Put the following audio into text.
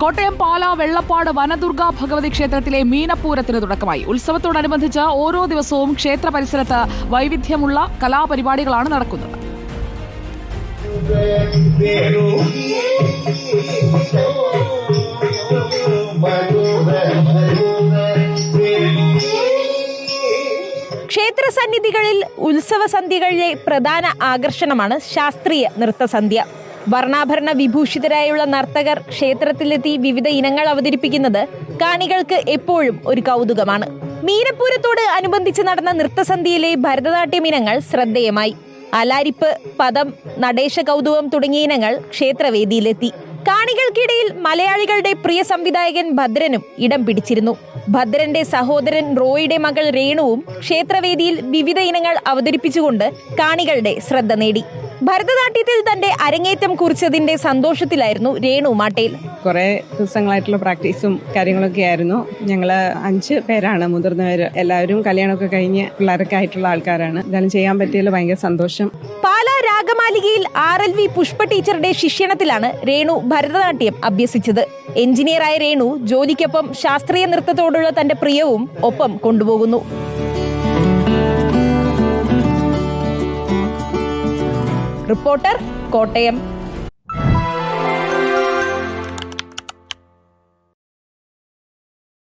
കോട്ടയം പാല വെള്ളപ്പാട് വനദുർഗ ഭഗവതി ക്ഷേത്രത്തിലെ മീനപ്പൂരത്തിന് തുടക്കമായി. ഉത്സവത്തോടനുബന്ധിച്ച് ഓരോ ദിവസവും ക്ഷേത്ര പരിസരത്ത് വൈവിധ്യമുള്ള കലാപരിപാടികളാണ് നടക്കുന്നത്. ക്ഷേത്ര സന്നിധികളിൽ ഉത്സവ സന്ധ്യകളിലെ പ്രധാന ആകർഷണമാണ് ശാസ്ത്രീയ നൃത്തസന്ധ്യ. വർണാഭരണ വിഭൂഷിതരായുള്ള നർത്തകർ ക്ഷേത്രത്തിലെത്തി വിവിധ ഇനങ്ങൾ അവതരിപ്പിക്കുന്നത് കാണികൾക്ക് എപ്പോഴും ഒരു കൗതുകമാണ്. മീനപ്പൂരത്തോട് അനുബന്ധിച്ച് നടന്ന നൃത്തസന്ധ്യയിലെ ഭരതനാട്യം ഇനങ്ങൾ ശ്രദ്ധേയമായി. അലാരിപ്പ് പദം നടേശ കൗതുകം തുടങ്ങിയ ഇനങ്ങൾ ക്ഷേത്രവേദിയിലെത്തി. കാണികൾക്കിടയിൽ മലയാളികളുടെ പ്രിയ സംവിധായകൻ ഭദ്രനും ഇടം പിടിച്ചിരുന്നു. ഭദ്രന്റെ സഹോദരൻ റോയിയുടെ മകൾ രേണുവും ക്ഷേത്രവേദിയിൽ വിവിധ ഇനങ്ങൾ അവതരിപ്പിച്ചുകൊണ്ട് കാണികളുടെ ശ്രദ്ധ നേടി. ഭരതനാട്യത്തിൽ തന്റെ അരങ്ങേറ്റം കുറിച്ചതിന്റെ സന്തോഷത്തിലായിരുന്നു രേണു മാട്ടേൽ കുറെ ദിവസങ്ങളായിട്ടുള്ള പ്രാക്ടീസും കാര്യങ്ങളൊക്കെ ആയിരുന്നു. ഞങ്ങൾ അഞ്ച് പേരാണ് മുതിർന്നവര് എല്ലാവരും കല്യാണമൊക്കെ കഴിഞ്ഞ് പിള്ളേരൊക്കെ ആയിട്ടുള്ള ആൾക്കാരാണ്. എന്തായാലും ചെയ്യാൻ പറ്റിയതിൽ ഭയങ്കര സന്തോഷം. പാലാ രാഗമാലികയിൽ ആർ എൽ വി പുഷ്പ ടീച്ചറുടെ ശിക്ഷണത്തിലാണ് രേണു ഭരതനാട്യം അഭ്യസിച്ചത്. എഞ്ചിനീയറായ രേണു ജോലിക്കൊപ്പം ശാസ്ത്രീയ നൃത്തത്തോടുള്ള തന്റെ പ്രിയവും ഒപ്പം കൊണ്ടുപോകുന്നു. റിപ്പോർട്ടർ കോട്ടയം